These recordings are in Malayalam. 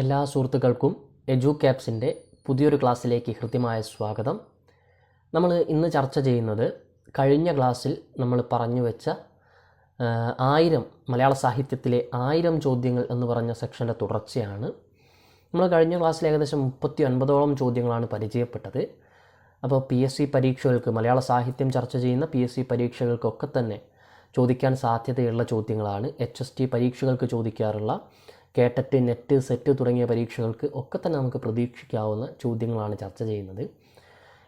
എല്ലാ സുഹൃത്തുക്കൾക്കും എജു ക്യാപ്സിന്റെ പുതിയൊരു ക്ലാസ്സിലേക്ക് ഹൃദ്യമായ സ്വാഗതം. നമ്മൾ ഇന്ന് ചർച്ച ചെയ്യുന്നത് കഴിഞ്ഞ ക്ലാസ്സിൽ നമ്മൾ പറഞ്ഞു വെച്ച ആയിരം മലയാള സാഹിത്യത്തിലെ ആയിരം ചോദ്യങ്ങൾ എന്ന് പറഞ്ഞ സെക്ഷന്റെ തുടർച്ചയാണ്. നമ്മൾ കഴിഞ്ഞ ക്ലാസ്സിൽ ഏകദേശം മുപ്പത്തി ഒൻപതോളം ചോദ്യങ്ങളാണ് പരിചയപ്പെട്ടത്. അപ്പോൾ പി എസ് സി പരീക്ഷകൾക്ക് മലയാള സാഹിത്യം ചർച്ച ചെയ്യുന്ന പി എസ് സി പരീക്ഷകൾക്കൊക്കെ തന്നെ ചോദിക്കാൻ സാധ്യതയുള്ള ചോദ്യങ്ങളാണ്. എച്ച് എസ് ടി പരീക്ഷകൾക്ക് ചോദിക്കാറുള്ള കേട്ടറ്റ് നെറ്റ് സെറ്റ് തുടങ്ങിയ പരീക്ഷകൾക്ക് ഒക്കെ തന്നെ നമുക്ക് പ്രതീക്ഷിക്കാവുന്ന ചോദ്യങ്ങളാണ് ചർച്ച ചെയ്യുന്നത്.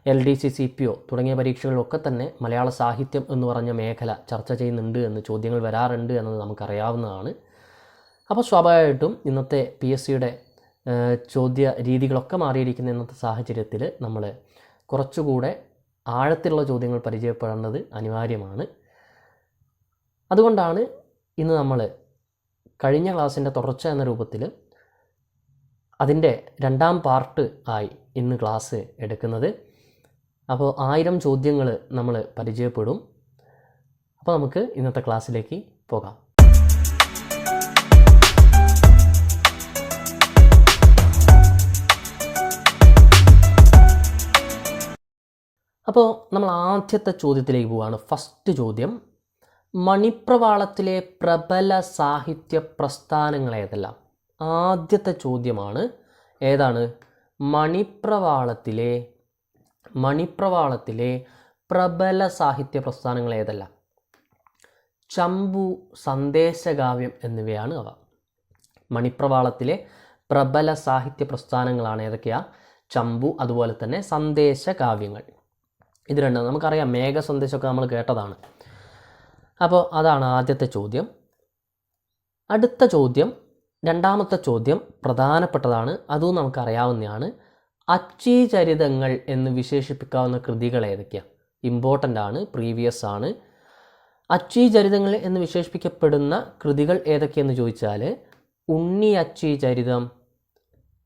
L D C C P O തുടങ്ങിയ പരീക്ഷകളിലൊക്കെ തന്നെ മലയാള സാഹിത്യം എന്ന് പറഞ്ഞ മേഖല ചർച്ച ചെയ്യുന്നുണ്ട് എന്ന് ചോദ്യങ്ങൾ വരാറുണ്ട് എന്നത് നമുക്കറിയാവുന്നതാണ്. അപ്പോൾ സ്വാഭാവികമായിട്ടും ഇന്നത്തെ പി എസ് സിയുടെ ചോദ്യ രീതികളൊക്കെ മാറിയിരിക്കുന്ന ഇന്നത്തെ സാഹചര്യത്തിൽ നമ്മൾ കുറച്ചുകൂടെ ആഴത്തിലുള്ള ചോദ്യങ്ങൾ പരിചയപ്പെടേണ്ടത് അനിവാര്യമാണ്. അതുകൊണ്ടാണ് ഇന്ന് നമ്മൾ കഴിഞ്ഞ ക്ലാസ്സിന്റെ തുടർച്ച എന്ന രൂപത്തിൽ അതിന്റെ രണ്ടാം പാർട്ട് ആയി ഇന്ന് ക്ലാസ് എടുക്കുന്നത്. അപ്പോൾ ആയിരം ചോദ്യങ്ങൾ നമ്മൾ പരിചയപ്പെടും. അപ്പോൾ നമുക്ക് ഇന്നത്തെ ക്ലാസ്സിലേക്ക് പോകാം. അപ്പോൾ നമ്മൾ ആദ്യത്തെ ചോദ്യത്തിലേക്ക് പോവുകയാണ് ഫസ്റ്റ് ചോദ്യം മണിപ്രവാളത്തിലെ പ്രബല സാഹിത്യ പ്രസ്ഥാനങ്ങൾ ഏതെല്ലാം ആദ്യത്തെ ചോദ്യമാണ് ഏതാണ്? മണിപ്രവാളത്തിലെ മണിപ്രവാളത്തിലെ പ്രബല സാഹിത്യ പ്രസ്ഥാനങ്ങൾ ഏതെല്ലാം ചമ്പു സന്ദേശകാവ്യം എന്നിവയാണ് അവ. മണിപ്രവാളത്തിലെ പ്രബല സാഹിത്യ പ്രസ്ഥാനങ്ങളാണ് ഏതൊക്കെയാ? ചമ്പു അതുപോലെ തന്നെ സന്ദേശകാവ്യങ്ങൾ. ഇത് രണ്ടും നമുക്കറിയാം. മേഘ സന്ദേശമൊക്കെ നമ്മൾ കേട്ടതാണ്. അപ്പോൾ അതാണ് ആദ്യത്തെ ചോദ്യം. അടുത്ത ചോദ്യം രണ്ടാമത്തെ ചോദ്യം പ്രധാനപ്പെട്ടതാണ്. അതും നമുക്കറിയാവുന്നതാണ്. അച്ചീചരിതങ്ങൾ എന്ന് വിശേഷിപ്പിക്കാവുന്ന കൃതികൾ ഏതൊക്കെയാണ് ഇമ്പോർട്ടന്റ് ആണ് പ്രീവിയസ് ആണ്. അച്ചീചരിതങ്ങൾ എന്ന് വിശേഷിപ്പിക്കപ്പെടുന്ന കൃതികൾ ഏതൊക്കെയെന്ന് ചോദിച്ചാൽ ഉണ്ണി അച്ചീചരിതം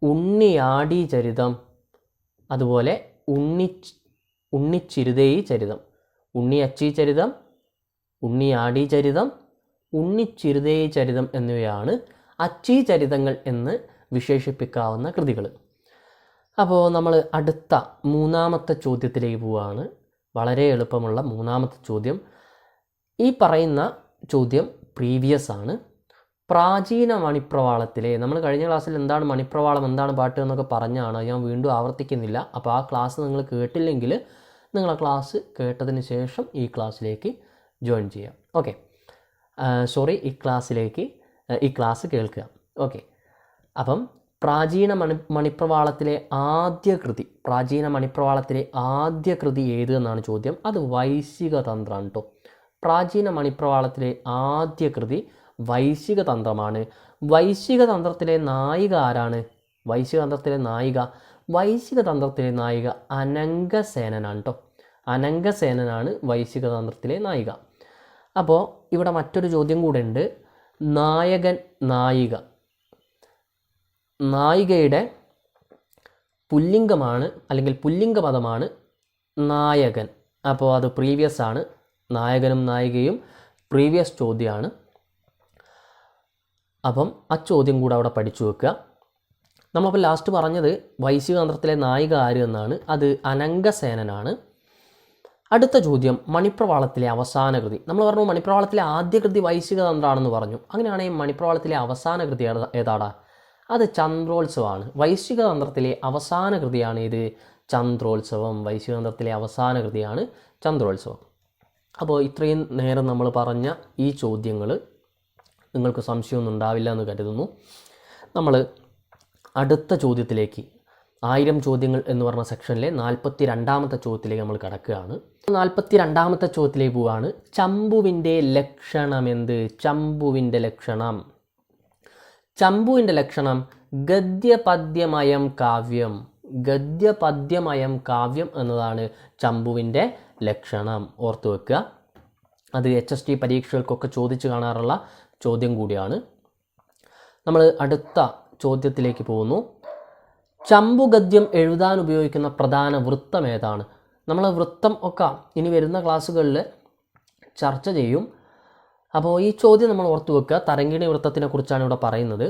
ഉണ്ണിയാടി ചരിതം അതുപോലെ ഉണ്ണി ഉണ്ണിച്ചിരുതേയി ചരിതം. ഉണ്ണി അച്ചി ചരിതം ഉണ്ണിയാടി ചരിതം ഉണ്ണിച്ചിരുതേ ചരിതം എന്നിവയാണ് അച്ചി ചരിതങ്ങൾ എന്ന് വിശേഷിപ്പിക്കാവുന്ന കൃതികൾ. അപ്പോൾ നമ്മൾ അടുത്ത മൂന്നാമത്തെ ചോദ്യത്തിലേക്ക് പോവുകയാണ് വളരെ എളുപ്പമുള്ള മൂന്നാമത്തെ ചോദ്യം. ഈ പറയുന്ന ചോദ്യം പ്രീവിയസ് ആണ്. പ്രാചീന മണിപ്രവാളത്തിലെ നമ്മൾ കഴിഞ്ഞ ക്ലാസ്സിൽ എന്താണ് മണിപ്രവാളം എന്താണ് പാട്ട് എന്നൊക്കെ പറഞ്ഞാണ്. ഞാൻ വീണ്ടും ആവർത്തിക്കുന്നില്ല. അപ്പോൾ ആ ക്ലാസ് നിങ്ങൾ കേട്ടില്ലെങ്കിൽ നിങ്ങൾ ക്ലാസ് കേട്ടതിന് ശേഷം ഈ ക്ലാസ്സിലേക്ക് ജോയിൻ ചെയ്യാം. ഓക്കെ. സോറി ഈ ക്ലാസ്സിലേക്ക് ഈ ക്ലാസ് കേൾക്കുക. ഓക്കെ. അപ്പം പ്രാചീന മണി മണിപ്രവാളത്തിലെ ആദ്യ കൃതി പ്രാചീന മണിപ്രവാളത്തിലെ ആദ്യ കൃതി ഏത് എന്നാണ് ചോദ്യം. അത് വൈശിക തന്ത്രമാണ് കേട്ടോ പ്രാചീന മണിപ്രവാളത്തിലെ ആദ്യ കൃതി വൈശിക തന്ത്രമാണ്. വൈശിക തന്ത്രത്തിലെ നായിക ആരാണ്? വൈശിക തന്ത്രത്തിലെ നായിക. വൈശിക തന്ത്രത്തിലെ നായിക അനങ്കസേനാണ് കേട്ടോ അനങ്കസേനനാണ് വൈശിക തന്ത്രത്തിലെ നായിക. അപ്പോൾ ഇവിടെ മറ്റൊരു ചോദ്യം കൂടെ ഉണ്ട് നായകൻ നായിക. നായികയുടെ പുല്ലിംഗമാണ് അല്ലെങ്കിൽ പുല്ലിംഗ പദമാണ് നായകൻ. അപ്പോൾ അത് പ്രീവിയസ് ആണ്. നായകനും നായികയും പ്രീവിയസ് ചോദ്യമാണ് അപ്പം ആ ചോദ്യം കൂടെ അവിടെ പഠിച്ചു വെക്കുക. നമ്മളപ്പോൾ ലാസ്റ്റ് പറഞ്ഞത് വൈശികതന്ത്രത്തിലെ നായിക ആര് എന്നാണ്. അത് അനങ്കസേനനാണ് അടുത്ത ചോദ്യം മണിപ്രവാളത്തിലെ അവസാന കൃതി. നമ്മൾ പറഞ്ഞു മണിപ്രവാളത്തിലെ ആദ്യ കൃതി വൈശികതന്ത്രമാണെന്ന് പറഞ്ഞു. അങ്ങനെയാണെങ്കിൽ മണിപ്രവാളത്തിലെ അവസാന കൃതി ഏതാ- ഏതാടാ? അത് ചന്ദ്രോത്സവമാണ്. വൈശികതന്ത്രത്തിലെ അവസാന കൃതിയാണ് ഇത്. ചന്ദ്രോത്സവം വൈശികതന്ത്രത്തിലെ അവസാന കൃതിയാണ് ചന്ദ്രോത്സവം. അപ്പോൾ ഇത്രയും നേരം നമ്മൾ പറഞ്ഞ ഈ ചോദ്യങ്ങൾ നിങ്ങൾക്ക് സംശയമൊന്നും ഉണ്ടാവില്ല എന്ന് കരുതുന്നു. നമ്മൾ അടുത്ത ചോദ്യത്തിലേക്ക് ആയിരം ചോദ്യങ്ങൾ എന്ന് പറഞ്ഞ സെക്ഷനിലെ നാൽപ്പത്തി രണ്ടാമത്തെ ചോദ്യത്തിലേക്ക് നമ്മൾ കിടക്കുകയാണ്. നാൽപ്പത്തി രണ്ടാമത്തെ ചോദ്യത്തിലേക്ക് പോവുകയാണ്. ചമ്പുവിന്റെ ലക്ഷണമെന്ത്? ചമ്പുവിന്റെ ലക്ഷണം. ചമ്പുവിന്റെ ലക്ഷണം ഗദ്യപദ്യമയം കാവ്യം. ഗദ്യപദ്യമയം കാവ്യം എന്നതാണ് ചമ്പുവിന്റെ ലക്ഷണം. ഓർത്തു വെക്കുക. അത് എച്ച് എസ് ടി പരീക്ഷകൾക്കൊക്കെ ചോദിച്ചു കാണാറുള്ള ചോദ്യം കൂടിയാണ്. നമ്മൾ അടുത്ത ചോദ്യത്തിലേക്ക് പോകുന്നു. ചമ്പുഗദ്യം എഴുതാൻ ഉപയോഗിക്കുന്ന പ്രധാന വൃത്തം ഏതാണ്? നമ്മൾ വൃത്തം ഒക്കെ ഇനി വരുന്ന ക്ലാസ്സുകളിൽ ചർച്ച ചെയ്യും. അപ്പോൾ ഈ ചോദ്യം നമ്മൾ ഓർത്തു വെക്കുക. തരങ്കിണി വൃത്തത്തിനെ കുറിച്ചാണ് ഇവിടെ പറയുന്നത്.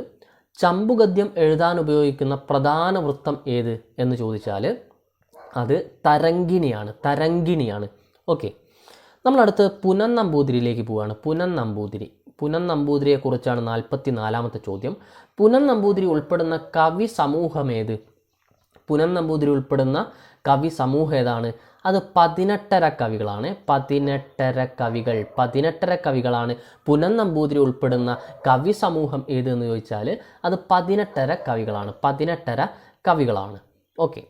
ചമ്പുഗദ്യം എഴുതാൻ ഉപയോഗിക്കുന്ന പ്രധാന വൃത്തം ഏത് എന്ന് ചോദിച്ചാൽ അത് തരങ്കിണിയാണ് തരങ്കിണിയാണ് ഓക്കെ. നമ്മളടുത്ത് പുനൻ നമ്പൂതിരിയിലേക്ക് പോവുകയാണ് പുനൻ നമ്പൂതിരി പുനൻ നമ്പൂതിരിയെക്കുറിച്ചാണ് നാൽപ്പത്തി നാലാമത്തെ ചോദ്യം. പുനൻ നമ്പൂതിരി ഉൾപ്പെടുന്ന കവി സമൂഹം ഏത്? പുനൻ നമ്പൂതിരി ഉൾപ്പെടുന്ന കവി സമൂഹം ഏതാണ്? അത് പതിനെട്ടര കവികളാണ്. പതിനെട്ടര കവികൾ. പതിനെട്ടര കവികളാണ് പുനൻ നമ്പൂതിരി ഉൾപ്പെടുന്ന കവി സമൂഹം ഏത് എന്ന് ചോദിച്ചാൽ അത് പതിനെട്ടര കവികളാണ്. പതിനെട്ടര കവികളാണ്. ഓക്കെ.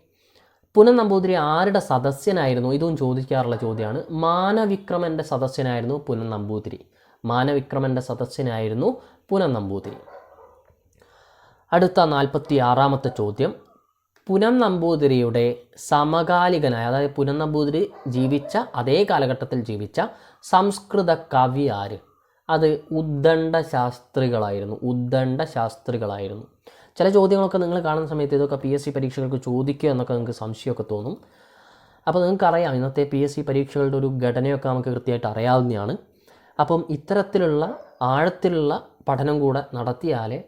പുനൻ നമ്പൂതിരി ആരുടെ സദസ്യനായിരുന്നു? ഇതും ചോദിക്കാറുള്ള ചോദ്യമാണ്. മാനവിക്രമന്റെ സദസ്യനായിരുന്നു പുനൻ നമ്പൂതിരി. മാനവിക്രമന്റെ സദസ്യനായിരുന്നു പുനം നമ്പൂതിരി. അടുത്ത നാൽപ്പത്തി ആറാമത്തെ ചോദ്യം. പുനം നമ്പൂതിരിയുടെ സമകാലികനായ അതായത് പുനം നമ്പൂതിരി ജീവിച്ച അതേ കാലഘട്ടത്തിൽ ജീവിച്ച സംസ്കൃത കവി ആര്? അത് ഉദ്ദണ്ഡ ശാസ്ത്രികളായിരുന്നു ഉദ്ദണ്ഡ ശാസ്ത്രികളായിരുന്നു ചില ചോദ്യങ്ങളൊക്കെ നിങ്ങൾ കാണുന്ന സമയത്ത് ഇതൊക്കെ പി എസ് സി പരീക്ഷകൾക്ക് ചോദിക്കുക എന്നൊക്കെ നിങ്ങൾക്ക് സംശയമൊക്കെ തോന്നും. അപ്പോൾ നിങ്ങൾക്കറിയാം ഇന്നത്തെ പി എസ് സി പരീക്ഷകളുടെ ഒരു ഘടനയൊക്കെ നമുക്ക് കൃത്യമായിട്ട് അറിയാവുന്നതാണ്. അപ്പം ഇത്തരത്തിലുള്ള ആഴത്തിലുള്ള പഠനം കൂടെ നടത്തിയാലേ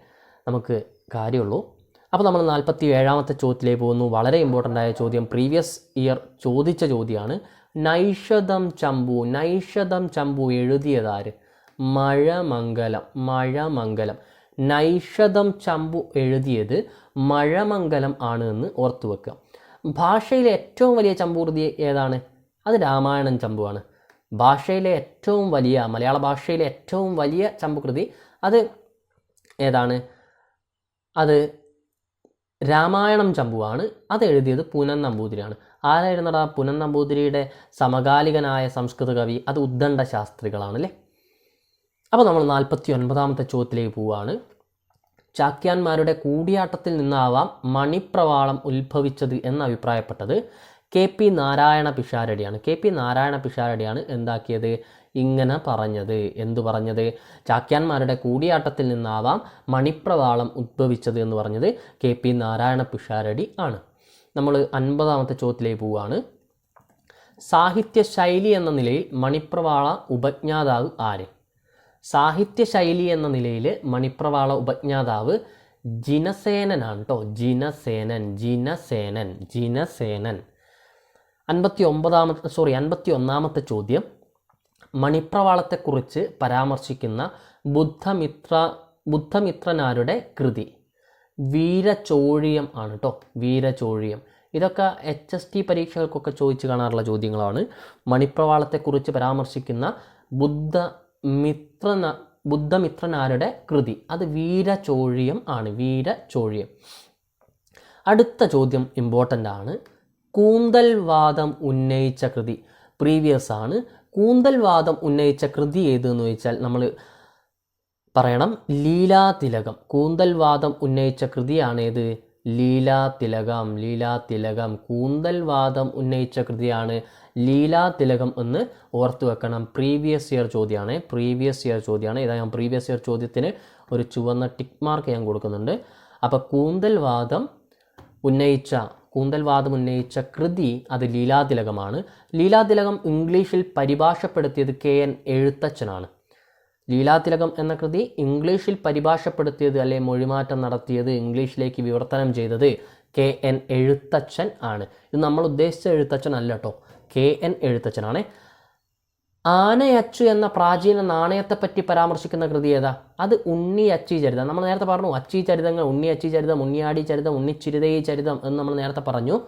നമുക്ക് കാര്യമുള്ളൂ. അപ്പോൾ നമ്മൾ നാൽപ്പത്തി ഏഴാമത്തെ ചോദ്യത്തിലേക്ക് പോകുന്നു. വളരെ ഇമ്പോർട്ടന്റ് ആയ ചോദ്യം. പ്രീവിയസ് ഇയർ ചോദിച്ച ചോദ്യമാണ്. നൈഷതം ചമ്പു നൈഷതം ചമ്പു എഴുതിയതാര്? മഴമംഗലം മഴമംഗലം. നൈഷതം ചമ്പു എഴുതിയത് മഴമംഗലം ആണ് എന്ന് ഓർത്തു വെക്കുക. ഭാഷയിലെ ഏറ്റവും വലിയ ചമ്പൂർതി ഏതാണ്? അത് രാമായണം ചമ്പുവാണ്. ഭാഷയിലെ ഏറ്റവും വലിയ മലയാള ഭാഷയിലെ ഏറ്റവും വലിയ ചമ്പുകൃതി അത് ഏതാണ്? അത് രാമായണം ചമ്പുവാണ്. അത് എഴുതിയത് പുനൻ നമ്പൂതിരിയാണ്. ആരായിരുന്നടാ? പുനൻ നമ്പൂതിരിയുടെ സമകാലികനായ സംസ്കൃത കവി അത് ഉദ്ദണ്ഡ ശാസ്ത്രികളാണ് അല്ലേ അപ്പോൾ നമ്മൾ നാൽപ്പത്തി ഒൻപതാമത്തെ ചോദ്യത്തിലേക്ക് പോവുകയാണ് ചാക്യാന്മാരുടെ കൂടിയാട്ടത്തിൽ നിന്നാവാം മണിപ്രവാളം ഉത്ഭവിച്ചത് എന്ന് അഭിപ്രായപ്പെട്ടത്. കെ പി നാരായണ പിഷാരടിയാണ്. കെ പി നാരായണ പിഷാരടിയാണ് എന്താക്കിയത്? ഇങ്ങനെ പറഞ്ഞത്. എന്തു പറഞ്ഞത്? ചാക്യാന്മാരുടെ കൂടിയാട്ടത്തിൽ നിന്നാവാം മണിപ്രവാളം ഉദ്ഭവിച്ചത് എന്ന് പറഞ്ഞത് കെ പി നാരായണ പിഷാരടി ആണ്. നമ്മൾ അൻപതാമത്തെ ചോദ്യത്തിലേക്ക് പോവുകയാണ്. സാഹിത്യ ശൈലി എന്ന നിലയിൽ മണിപ്രവാള ഉപജ്ഞാതാവ് ആര്? സാഹിത്യ ശൈലി എന്ന നിലയിൽ മണിപ്രവാള ഉപജ്ഞാതാവ് ജിനസേനനാണ് കേട്ടോ ജിനസേനൻ ജിനസേനൻ ജിനസേനൻ. അൻപത്തി ഒമ്പതാമത്തെ സോറി അൻപത്തി ഒന്നാമത്തെ ചോദ്യം. മണിപ്രവാളത്തെക്കുറിച്ച് പരാമർശിക്കുന്ന ബുദ്ധമിത്ര ബുദ്ധമിത്രനാരുടെ കൃതി. വീരചോഴിയം ആണ് കേട്ടോ വീരചോഴിയം. ഇതൊക്കെ എച്ച് എസ് ടി പരീക്ഷകൾക്കൊക്കെ ചോദിച്ചു കാണാറുള്ള ചോദ്യങ്ങളാണ്. മണിപ്രവാളത്തെക്കുറിച്ച് പരാമർശിക്കുന്ന ബുദ്ധമിത്രന ബുദ്ധമിത്രനാരുടെ കൃതി. അത് വീരചോഴിയം ആണ് വീരചോഴിയം. അടുത്ത ചോദ്യം ഇമ്പോർട്ടന്റ് ആണ്. കൂന്തൽവാദം ഉന്നയിച്ച കൃതി. പ്രീവിയസ് ആണ്. കൂന്തൽവാദം ഉന്നയിച്ച കൃതി ഏതെന്ന് ചോദിച്ചാൽ നമ്മൾ പറയണം ലീലാതിലകം. കൂന്തൽവാദം ഉന്നയിച്ച കൃതിയാണ് ഏത്? ലീലാതിലകം ലീലാതിലകം. കൂന്തൽവാദം ഉന്നയിച്ച കൃതിയാണ് ലീലാതിലകം എന്ന് ഓർത്തു വെക്കണം. പ്രീവിയസ് ഇയർ ചോദ്യമാണ് പ്രീവിയസ് ഇയർ ചോദ്യമാണ് ഇതാ ഞാൻ പ്രീവിയസ് ഇയർ ചോദ്യത്തിന് ഒരു ചുവന്ന ടിക്ക് മാർക്ക് ഞാൻ കൊടുക്കുന്നുണ്ട്. അപ്പോൾ കൂന്തൽവാദം ഉന്നയിച്ച കൂന്തൽവാദം ഉന്നയിച്ച കൃതി അത് ലീലാതിലകമാണ്. ലീലാതിലകം ഇംഗ്ലീഷിൽ പരിഭാഷപ്പെടുത്തിയത് കെ എൻ എഴുത്തച്ഛനാണ്. ലീലാതിലകം എന്ന കൃതി ഇംഗ്ലീഷിൽ പരിഭാഷപ്പെടുത്തിയത് അല്ലെ മൊഴിമാറ്റം നടത്തിയത് ഇംഗ്ലീഷിലേക്ക് വിവർത്തനം ചെയ്തത് കെ എൻ എഴുത്തച്ഛൻ ആണ്. ഇത് നമ്മൾ ഉദ്ദേശിച്ച എഴുത്തച്ഛൻ അല്ല കേട്ടോ കെ എൻ എഴുത്തച്ഛനാണ്. ആനയച്ചു എന്ന പ്രാചീന നാണയത്തെപ്പറ്റി പരാമർശിക്കുന്ന കൃതി ഏതാ? അത് ഉണ്ണി അച്ചി ചരിതം. നമ്മൾ നേരത്തെ പറഞ്ഞു അച്ചി ചരിതങ്ങൾ ഉണ്ണി അച്ചി ചരിതം ഉണ്ണിയാടി ചരിതം ഉണ്ണിച്ചിരുതയി ചരിതം എന്ന് നമ്മൾ നേരത്തെ പറഞ്ഞു.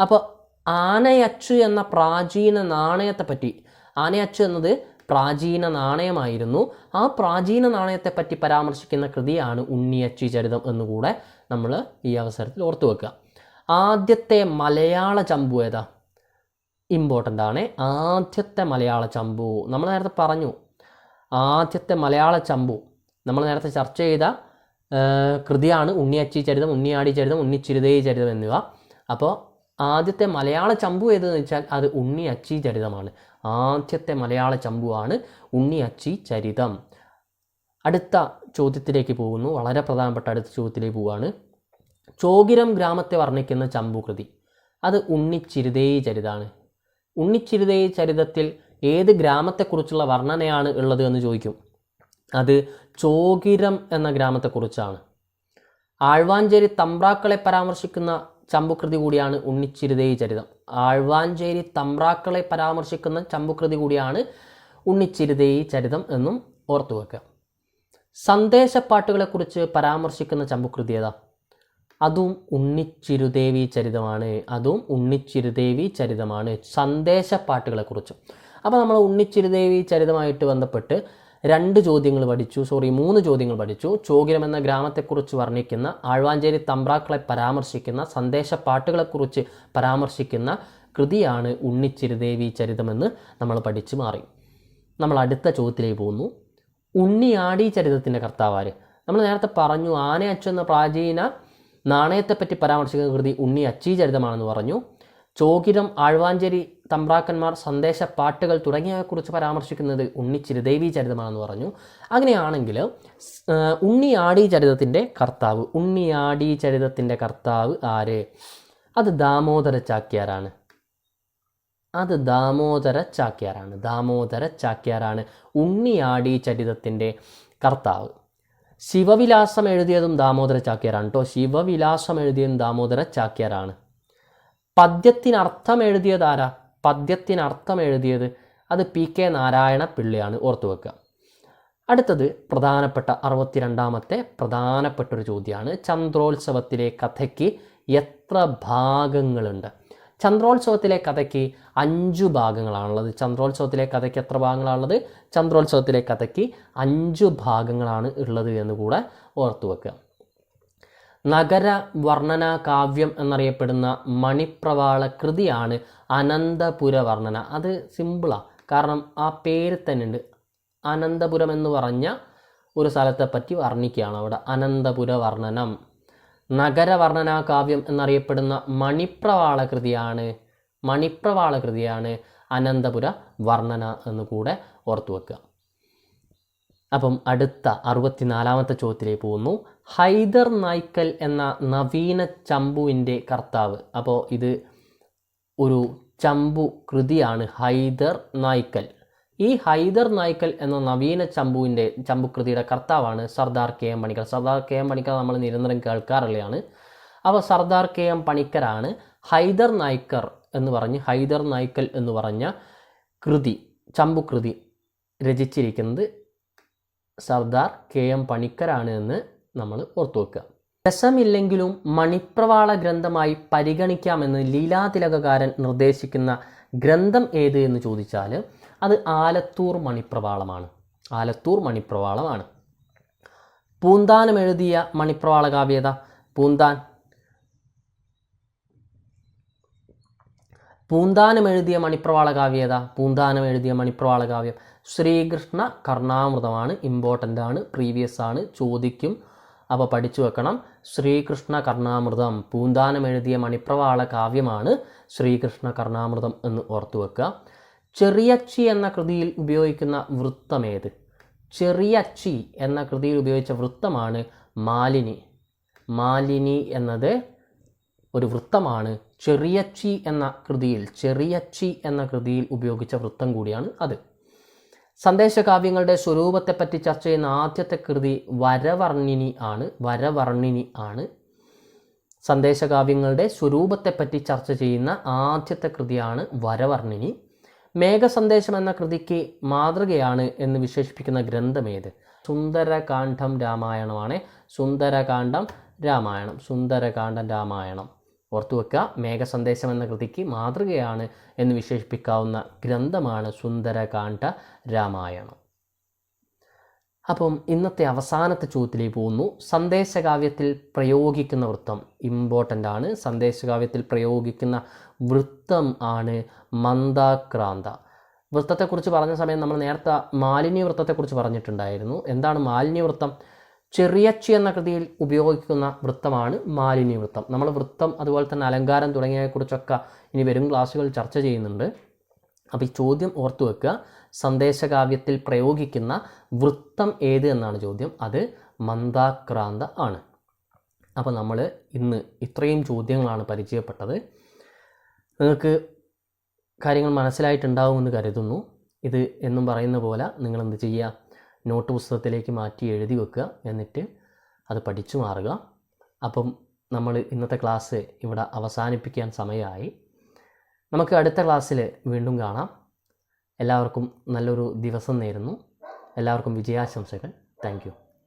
അപ്പോൾ ആനയച്ചു എന്ന പ്രാചീന നാണയത്തെപ്പറ്റി ആനയച്ചു എന്നത് പ്രാചീന നാണയമായിരുന്നു. ആ പ്രാചീന നാണയത്തെപ്പറ്റി പരാമർശിക്കുന്ന കൃതിയാണ് ഉണ്ണിയച്ചി ചരിതം എന്നുകൂടെ നമ്മൾ ഈ അവസരത്തിൽ ഓർത്തു വെക്കുക ആദ്യത്തെ മലയാള ചമ്പു ഏതാ? ഇമ്പോർട്ടന്റ് ആണ്. ആദ്യത്തെ മലയാള ചമ്പു. നമ്മൾ നേരത്തെ പറഞ്ഞു ആദ്യത്തെ മലയാള ചമ്പു. നമ്മൾ നേരത്തെ ചർച്ച ചെയ്ത കൃതിയാണ് ഉണ്ണിയച്ചി ചരിതം ഉണ്ണിയാടി ചരിതം ഉണ്ണിച്ചിരുതേ ചരിതം എന്നിവ. അപ്പോൾ ആദ്യത്തെ മലയാള ചമ്പു ഏതെന്ന് വെച്ചാൽ അത് ഉണ്ണി അച്ചി ചരിതമാണ്. ആദ്യത്തെ മലയാള ചമ്പുവാണ് ഉണ്ണി അച്ചി ചരിതം. അടുത്ത ചോദ്യത്തിലേക്ക് പോകുന്നു. വളരെ പ്രധാനപ്പെട്ട അടുത്ത ചോദ്യത്തിലേക്ക് പോവുകയാണ് ചോകിരം ഗ്രാമത്തെ വർണിക്കുന്ന ചമ്പു കൃതി. അത് ഉണ്ണിച്ചിരുതേ ചരിതാണ് ഉണ്ണിച്ചിരുതേ ചരിതത്തിൽ ഏത് ഗ്രാമത്തെക്കുറിച്ചുള്ള വർണനയാണ് ഉള്ളത് എന്ന് ചോദിക്കും. അത് ചോകിരം എന്ന ഗ്രാമത്തെക്കുറിച്ചാണ്. ആഴ്വാഞ്ചേരി തമ്പ്രാക്കളെ പരാമർശിക്കുന്ന ചമ്പുകൃതി കൂടിയാണ് ഉണ്ണിച്ചിരുതയെ ചരിതം. ആഴ്വാഞ്ചേരി തമ്പ്രാക്കളെ പരാമർശിക്കുന്ന ചമ്പുകൃതി കൂടിയാണ് ഉണ്ണിച്ചിരുതയെ ചരിതം എന്നും ഓർത്തു വെക്കുക സന്ദേശപ്പാട്ടുകളെക്കുറിച്ച് പരാമർശിക്കുന്ന ചമ്പുകൃതി ഏതാ? അതും ഉണ്ണിച്ചിരുദേവി ചരിതമാണ് അതും ഉണ്ണിച്ചിരുദേവി ചരിതമാണ്. സന്ദേശപ്പാട്ടുകളെക്കുറിച്ച്. അപ്പോൾ നമ്മൾ ഉണ്ണിച്ചിരുദേവി ചരിതമായിട്ട് ബന്ധപ്പെട്ട് രണ്ട് ചോദ്യങ്ങൾ പഠിച്ചു സോറി മൂന്ന് ചോദ്യങ്ങൾ പഠിച്ചു. ചോകിരം എന്ന ഗ്രാമത്തെക്കുറിച്ച് വർണിക്കുന്ന ആഴ്വാഞ്ചേരി തമ്പ്രാക്കളെ പരാമർശിക്കുന്ന സന്ദേശപ്പാട്ടുകളെക്കുറിച്ച് പരാമർശിക്കുന്ന കൃതിയാണ് ഉണ്ണിച്ചിരുദേവി ചരിതമെന്ന് നമ്മൾ പഠിച്ചു മാറി. നമ്മൾ അടുത്ത ചോദ്യത്തിലേക്ക് പോകുന്നു. ഉണ്ണിയാടി ചരിതത്തിന്റെ കർത്താവാര് നമ്മൾ നേരത്തെ പറഞ്ഞു ആനയച്ചു എന്ന പ്രാചീന നാണയത്തെപ്പറ്റി പരാമർശിക്കുന്ന കൃതി ഉണ്ണി അച്ചി ചരിതമാണെന്ന് പറഞ്ഞു. ചോകിരം ആഴ്വാഞ്ചേരി തമ്പ്രാക്കന്മാർ സന്ദേശ പാട്ടുകൾ തുടങ്ങിയവയെക്കുറിച്ച് പരാമർശിക്കുന്നത് ഉണ്ണി ചിരുദേവി ചരിതമാണെന്ന് പറഞ്ഞു. അങ്ങനെയാണെങ്കിൽ ഉണ്ണിയാടി ചരിതത്തിന്റെ കർത്താവ്. ഉണ്ണിയാടി ചരിതത്തിന്റെ കർത്താവ് ആര്? അത് ദാമോദര ചാക്യാരാണ്. അത് ദാമോദര ചാക്യാരാണ്. ദാമോദര ചാക്യാരാണ് ഉണ്ണിയാടി ചരിതത്തിന്റെ കർത്താവ്. ശിവവിലാസം എഴുതിയതും ദാമോദര ചാക്യാരാണ് കേട്ടോ. ശിവവിലാസം എഴുതിയതും ദാമോദര ചാക്യാരാണ്. പദ്യത്തിനർത്ഥം എഴുതിയത് ആരാ? പദ്യത്തിനർത്ഥം എഴുതിയത് അത് പി കെ നാരായണ പിള്ളയാണ് ഓർത്തു വെക്കുക. അടുത്തത് പ്രധാനപ്പെട്ട അറുപത്തിരണ്ടാമത്തെ പ്രധാനപ്പെട്ട ഒരു ചോദ്യമാണ്. ചന്ദ്രോത്സവത്തിലെ കഥയ്ക്ക് എത്ര ഭാഗങ്ങളുണ്ട്? ചന്ദ്രോത്സവത്തിലെ കഥയ്ക്ക് അഞ്ചു ഭാഗങ്ങളാണുള്ളത്. ചന്ദ്രോത്സവത്തിലെ കഥയ്ക്ക് എത്ര ഭാഗങ്ങളാണുള്ളത്? ചന്ദ്രോത്സവത്തിലെ കഥയ്ക്ക് അഞ്ചു ഭാഗങ്ങളാണ് ഉള്ളത് എന്ന് കൂടെ ഓർത്തു വെക്കുക. നഗര വർണന കാവ്യം എന്നറിയപ്പെടുന്ന മണിപ്രവാള കൃതിയാണ് അനന്തപുര വർണന അത് സിമ്പിളാണ് കാരണം ആ പേര് തന്നെ ഉണ്ട്. അനന്തപുരം എന്ന് പറഞ്ഞ ഒരു സ്ഥലത്തെ പറ്റി വർണിക്കുകയാണ് അവിടെ. അനന്തപുര വർണനം നഗരവർണനാ കാവ്യം എന്നറിയപ്പെടുന്ന മണിപ്രവാള കൃതിയാണ് മണിപ്രവാള കൃതിയാണ് അനന്തപുര വർണന എന്ന് കൂടെ ഓർത്തു വെക്കുക. അപ്പം അടുത്ത അറുപത്തിനാലാമത്തെ ചോദ്യത്തിലേക്ക് പോകുന്നു. ഹൈദർ നായ്ക്കൽ എന്ന നവീന ചമ്പുവിന്റെ കർത്താവ്. അപ്പോൾ ഇത് ഒരു ചമ്പു കൃതിയാണ് ഹൈദർ നായ്ക്കൽ. ഈ ഹൈദർ നായ്ക്കൽ എന്ന നവീന ചമ്പുവിന്റെ ചമ്പുകൃതിയുടെ കർത്താവാണ് Sardar K M Panikkar. Sardar K M Panikkar നമ്മൾ നിരന്തരം കേൾക്കാറുള്ളതാണ് അപ്പോൾ സർദാർ കെ എം പണിക്കരാണ്. ഹൈദർ നായ്ക്കർ എന്ന് പറഞ്ഞ് ഹൈദർ നായ്ക്കൽ എന്ന് പറഞ്ഞ കൃതി ചമ്പുകൃതി രചിച്ചിരിക്കുന്നത് സർദാർ കെ എം പണിക്കരാണ് എന്ന് നമ്മൾ ഓർത്തു വെക്കുക രസമില്ലെങ്കിലും മണിപ്രവാള ഗ്രന്ഥമായി പരിഗണിക്കാമെന്ന് ലീലാതിലകകാരൻ നിർദ്ദേശിക്കുന്ന ഗ്രന്ഥം ഏത് എന്ന് ചോദിച്ചാൽ അത് ആലത്തൂർ മണിപ്രവാളമാണ്. ആലത്തൂർ മണിപ്രവാളമാണ്. പൂന്താനം എഴുതിയ മണിപ്രവാള കാവ്യത പൂന്താൻ. പൂന്താനം എഴുതിയ മണിപ്രവാള കാവ്യത പൂന്താനം എഴുതിയ മണിപ്രവാള കാവ്യം. ശ്രീകൃഷ്ണ കർണാമൃതമാണ് ഇമ്പോർട്ടന്റ് ആണ് പ്രീവിയസ് ആണ് ചോദിക്കും. അപ്പോൾ പഠിച്ചു വെക്കണം. ശ്രീകൃഷ്ണ കർണാമൃതം പൂന്താനം എഴുതിയ മണിപ്രവാള കാവ്യമാണ് ശ്രീകൃഷ്ണ കർണാമൃതം എന്ന് ഓർത്തു വെക്കുക. ചെറിയച്ചി എന്ന കൃതിയിൽ ഉപയോഗിക്കുന്ന വൃത്തമേത്? ചെറിയച്ചി എന്ന കൃതിയിൽ ഉപയോഗിച്ച വൃത്തമാണ് മാലിനി. മാലിനി എന്നത് ഒരു വൃത്തമാണ്. ചെറിയച്ചി എന്ന കൃതിയിൽ ചെറിയച്ചി എന്ന കൃതിയിൽ ഉപയോഗിച്ച വൃത്തം കൂടിയാണ് അത്. സന്ദേശകാവ്യങ്ങളുടെ സ്വരൂപത്തെപ്പറ്റി ചർച്ച ചെയ്യുന്ന ആദ്യത്തെ കൃതി വരവർണിനി ആണ്. വരവർണിനി ആണ്. സന്ദേശകാവ്യങ്ങളുടെ സ്വരൂപത്തെപ്പറ്റി ചർച്ച ചെയ്യുന്ന ആദ്യത്തെ കൃതിയാണ് വരവർണിനി. മേഘസന്ദേശം എന്ന കൃതിക്ക് മാതൃകയാണ് എന്ന് വിശേഷിപ്പിക്കുന്ന ഗ്രന്ഥമേത് സുന്ദരകാന്ഡം രാമായണമാണ്. സുന്ദരകാന്ഡം രാമായണം. സുന്ദരകാന്ഡം രാമായണം. ഓർത്തു വെക്കുക മേഘസന്ദേശം എന്ന കൃതിക്ക് മാതൃകയാണ് എന്ന് വിശേഷിപ്പിക്കാവുന്ന ഗ്രന്ഥമാണ് സുന്ദരകാന്ഡ രാമായണം. അപ്പം ഇന്നത്തെ അവസാനത്തെ ചോദ്യത്തിലേക്ക് പോകുന്നു. സന്ദേശകാവ്യത്തിൽ പ്രയോഗിക്കുന്ന വൃത്തം ഇമ്പോർട്ടന്റ് ആണ്. സന്ദേശകാവ്യത്തിൽ പ്രയോഗിക്കുന്ന വൃത്തം ആണ് മന്ദാക്രാന്ത. വൃത്തത്തെക്കുറിച്ച് പറഞ്ഞ സമയം നമ്മൾ നേരത്തെ മാലിന്യ വൃത്തത്തെക്കുറിച്ച് പറഞ്ഞിട്ടുണ്ടായിരുന്നു. എന്താണ് മാലിന്യ വൃത്തം? ചെറിയച്ചി എന്ന കൃതിയിൽ ഉപയോഗിക്കുന്ന വൃത്തമാണ് മാലിന്യ വൃത്തം. നമ്മൾ വൃത്തം അതുപോലെ തന്നെ അലങ്കാരം തുടങ്ങിയവയെക്കുറിച്ചൊക്കെ ഇനി വരും ക്ലാസ്സുകൾ ചർച്ച ചെയ്യുന്നുണ്ട്. അപ്പോൾ ഈ ചോദ്യം ഓർത്തു വെക്കുക. സന്ദേശകാവ്യത്തിൽ പ്രയോഗിക്കുന്ന വൃത്തം ഏത് എന്നാണ് ചോദ്യം. അത് മന്ദാക്രാന്ത ആണ്. അപ്പോൾ നമ്മൾ ഇന്ന് ഇത്രയും ചോദ്യങ്ങളാണ് പരിചയപ്പെട്ടത്. നിങ്ങൾക്ക് കാര്യങ്ങൾ മനസ്സിലായിട്ടുണ്ടാവുമെന്ന് കരുതുന്നു. ഇത് എന്നും പറയുന്ന പോലെ നിങ്ങൾ എന്ത് ചെയ്യുക? നോട്ട് പുസ്തകത്തിലേക്ക് മാറ്റി എഴുതി വെക്കുക. എന്നിട്ട് അത് പഠിച്ചു മാറുക. അപ്പം നമ്മൾ ഇന്നത്തെ ക്ലാസ് ഇവിടെ അവസാനിപ്പിക്കാൻ സമയമായി. നമുക്ക് അടുത്ത ക്ലാസ്സിൽ വീണ്ടും കാണാം. എല്ലാവർക്കും നല്ലൊരു ദിവസം നേരുന്നു. എല്ലാവർക്കും വിജയാശംസകൾ. താങ്ക്